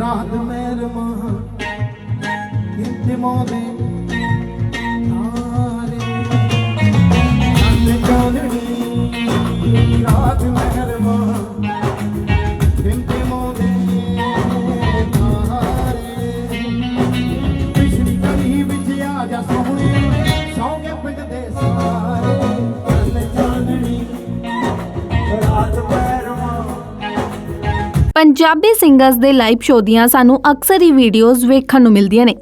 रात मेर महा इंतिमों में तारे चंद चांदनी रात ਪੰਜਾਬੀ ਸਿੰਗਰਸ ਦੇ ਲਾਈਵ ਸ਼ੋਅ ਦੀਆਂ ਸਾਨੂੰ ਅਕਸਰ ਹੀ ਵੀਡੀਓਜ਼ ਵੇਖਣ ਨੂੰ ਮਿਲਦੀਆਂ ਨੇ,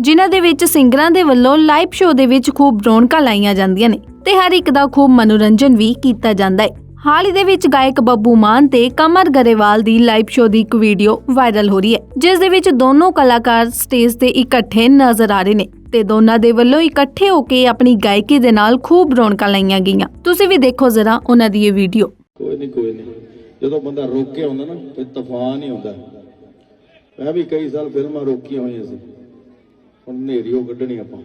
ਜਿਨ੍ਹਾਂ ਦੇ ਵਿੱਚ ਸਿੰਗਰਾਂ ਦੇ ਵੱਲੋਂ ਲਾਈਵ ਸ਼ੋਅ ਦੇ ਵਿੱਚ ਖੂਬ ਰੌਣਕਾਂ ਲਾਈਆਂ ਜਾਂਦੀਆਂ ਨੇ ਤੇ ਹਰ ਇੱਕ ਦਾ ਖੂਬ ਮਨੋਰੰਜਨ ਵੀ ਕੀਤਾ ਜਾਂਦਾ ਹੈ। ਹਾਲ ਹੀ ਦੇ ਵਿੱਚ ਗਾਇਕ ਬੱਬੂ ਮਾਨ ਤੇ ਕਮਰ ਗਰੇਵਾਲ ਦੀ ਲਾਈਵ ਸ਼ੋਅ ਦੀ ਇੱਕ ਵੀਡੀਓ ਵਾਇਰਲ ਹੋ ਰਹੀ ਹੈ, ਜਿਸ ਦੇ ਵਿੱਚ ਦੋਨੋਂ ਕਲਾਕਾਰ ਸਟੇਜ ਤੇ ਇਕੱਠੇ ਨਜ਼ਰ ਆ ਰਹੇ ਨੇ ਤੇ ਦੋਨਾਂ ਦੇ ਵੱਲੋਂ ਇਕੱਠੇ ਹੋ ਕੇ ਆਪਣੀ ਗਾਇਕੀ ਦੇ ਨਾਲ ਖੂਬ ਰੌਣਕਾਂ ਲਾਈਆਂ ਗਈਆਂ। ਤੁਸੀਂ ਵੀ ਦੇਖੋ ਜ਼ਰਾ ਉਹਨਾਂ ਦੀ ਇਹ ਵੀਡੀਓ ਕੋਈ ਨਹੀਂ ਕੋਈ ਨਹੀਂ ਜਦੋਂ ਬੰਦਾ ਰੋਕ ਕੇ ਆਉਂਦਾ ਨਾ ਤੇ ਤੂਫਾਨ ਹੀ ਆਉਂਦਾ ਮੈਂ ਵੀ ਕਈ ਸਾਲ ਫਿਲਮਾਂ ਰੋਕੀਆਂ ਹੋਈਆਂ ਸੀ। ਹੁਣ ਨੇਰੀ ਕੱਢਣੀ ਆਪਾਂ।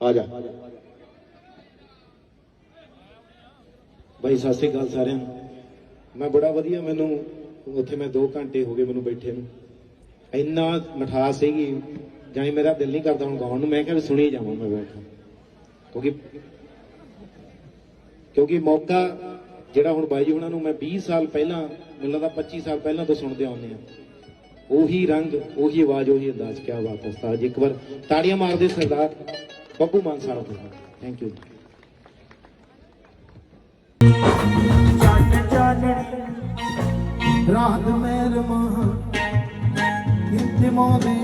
ਆ ਜਾ। ਬਾਈ, ਸਤਿ ਸ੍ਰੀ ਅਕਾਲ ਸਾਰਿਆਂ ਮੈਂ ਬੜਾ ਵਧੀਆ, ਮੈਨੂੰ ਉੱਥੇ ਮੈਂ 2 ਘੰਟੇ ਹੋ ਗਏ ਮੈਨੂੰ ਬੈਠੇ ਨੂੰ। ਇੰਨਾ ਮਠਾਸ ਸੀਗੀ ਜਾਨੀ ਮੇਰਾ ਦਿਲ ਨਹੀਂ ਕਰਦਾ ਹੁਣ ਗਾਉਣ ਨੂੰ। ਮੈਂ ਕਿਹਾ ਵੀ ਸੁਣੀ ਜਾਵਾਂ ਮੈਂ ਬੈਠਾ। ਕਿਉਂਕਿ ਕਿਉਂਕਿ ਮੌਕਾ ਜਿਹੜਾ ਹੁਣ ਬਾਈ ਜੀ ਉਹਨਾਂ ਨੂੰ ਮੈਂ 20 ਸਾਲ ਪਹਿਲਾਂ, ਮੈਨੂੰ ਲੱਗਦਾ 25 ਸਾਲ ਪਹਿਲਾਂ ਤੋਂ ਸੁਣਦੇ ਆਉਂਦੇ ਆ ਉਹੀ ਰੰਗ, ਉਹੀ ਆਵਾਜ਼, ਉਹੀ ਅੰਦਾਜ਼ ਕੀ ਬਾਤ ਹੈ ਉਸਤਾਦ ਇੱਕ ਵਾਰ ਤਾੜੀਆਂ ਮਾਰਦੇ ਸਰਦਾਰ ਬੱਬੂ ਮਾਨ ਸਾਹਿਬ ਤੋਂ। ਥੈਂਕ ਯੂ ਰਾਤ ਮੈਰਮਾ ਇੰਤਮੋ ਦੇ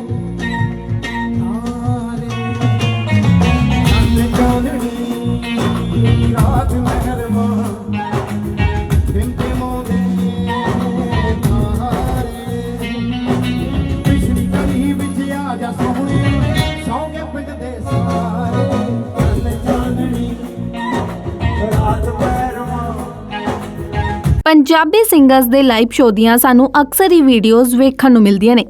ਪੰਜਾਬੀ ਸਿੰਗਰਸ ਦੇ ਲਾਈਵ ਸ਼ੋਅ ਦੀਆਂ ਸਾਨੂੰ ਅਕਸਰ ਹੀ ਵੀਡੀਓਜ਼ ਵੇਖਣ ਨੂੰ ਮਿਲਦੀਆਂ ਨੇ,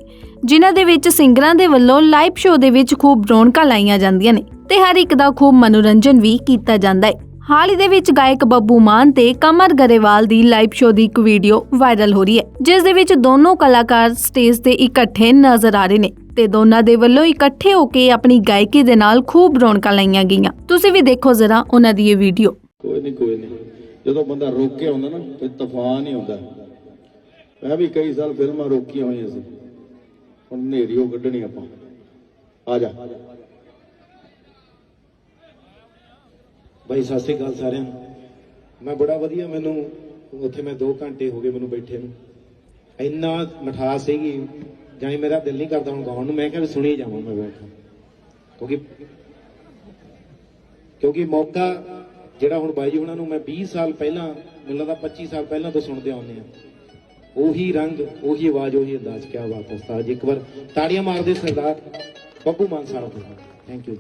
ਜਿਨ੍ਹਾਂ ਦੇ ਵਿੱਚ ਸਿੰਗਰਾਂ ਦੇ ਵੱਲੋਂ ਲਾਈਵ ਸ਼ੋਅ ਦੇ ਵਿੱਚ ਖੂਬ ਰੌਣਕਾਂ ਲਾਈਆਂ ਜਾਂਦੀਆਂ ਨੇ ਤੇ ਹਰ ਇੱਕ ਦਾ ਖੂਬ ਮਨੋਰੰਜਨ ਵੀ ਕੀਤਾ ਜਾਂਦਾ ਹੈ। ਹਾਲ ਹੀ ਦੇ ਵਿੱਚ ਗਾਇਕ ਬੱਬੂ ਮਾਨ ਤੇ ਕਮਰ ਗਰੇਵਾਲ ਦੀ ਲਾਈਵ ਸ਼ੋਅ ਦੀ ਇੱਕ ਵੀਡੀਓ ਵਾਇਰਲ ਹੋ ਰਹੀ ਹੈ, ਜਿਸ ਦੇ ਵਿੱਚ ਦੋਨੋਂ ਕਲਾਕਾਰ ਸਟੇਜ ਤੇ ਇਕੱਠੇ ਨਜ਼ਰ ਆ ਰਹੇ ਨੇ ਤੇ ਦੋਨਾਂ ਦੇ ਵੱਲੋਂ ਇਕੱਠੇ ਹੋ ਕੇ ਆਪਣੀ ਗਾਇਕੀ ਦੇ ਨਾਲ ਖੂਬ ਰੌਣਕਾਂ ਲਾਈਆਂ ਗਈਆਂ। ਤੁਸੀਂ ਵੀ ਦੇਖੋ ਜ਼ਰਾ ਉਹਨਾਂ ਦੀ ਇਹ ਵੀਡੀਓ ਜਦੋਂ ਬੰਦਾ ਰੋਕ ਕੇ ਆਉਂਦਾ ਨਾ ਤੇ ਤੂਫਾਨ ਹੀ ਆਉਂਦਾ ਮੈਂ ਵੀ ਕਈ ਸਾਲ ਫਿਲਮਾਂ ਰੋਕੀਆਂ ਹੋਈਆਂ ਸੀ। ਹੁਣ ਨੇਰੀ ਕੱਢਣੀ ਆਪਾਂ। ਆ ਜਾ। ਬਾਈ, ਸਤਿ ਸ੍ਰੀ ਅਕਾਲ ਸਾਰਿਆਂ ਮੈਂ ਬੜਾ ਵਧੀਆ, ਮੈਨੂੰ ਉੱਥੇ ਮੈਂ 2 ਘੰਟੇ ਹੋ ਗਏ ਮੈਨੂੰ ਬੈਠੇ ਨੂੰ। ਇੰਨਾ ਮਠਾਸ ਸੀਗੀ ਜਾਨੀ ਮੇਰਾ ਦਿਲ ਨਹੀਂ ਕਰਦਾ ਹੁਣ ਗਾਉਣ ਨੂੰ। ਮੈਂ ਕਿਹਾ ਵੀ ਸੁਣੀ ਜਾਵਾਂ ਮੈਂ ਬੈਠਾ। ਕਿਉਂਕਿ ਕਿਉਂਕਿ ਮੌਕਾ ਜਿਹੜਾ ਹੁਣ ਬਾਈ ਜੀ ਉਹਨਾਂ ਨੂੰ ਮੈਂ 20 ਸਾਲ ਪਹਿਲਾਂ, ਮੈਨੂੰ ਲੱਗਦਾ 25 ਸਾਲ ਪਹਿਲਾਂ ਤੋਂ ਸੁਣਦੇ ਆਉਂਦੇ ਆ ਉਹੀ ਰੰਗ, ਉਹੀ ਆਵਾਜ਼, ਉਹੀ ਅੰਦਾਜ਼ ਕੀ ਬਾਤ ਹੈ ਉਸਤਾਦ ਇੱਕ ਵਾਰ ਤਾੜੀਆਂ ਮਾਰਦੇ ਸਰਦਾਰ ਬੱਬੂ ਮਾਨ ਸਾਹਿਬ ਤੋਂ। Thank you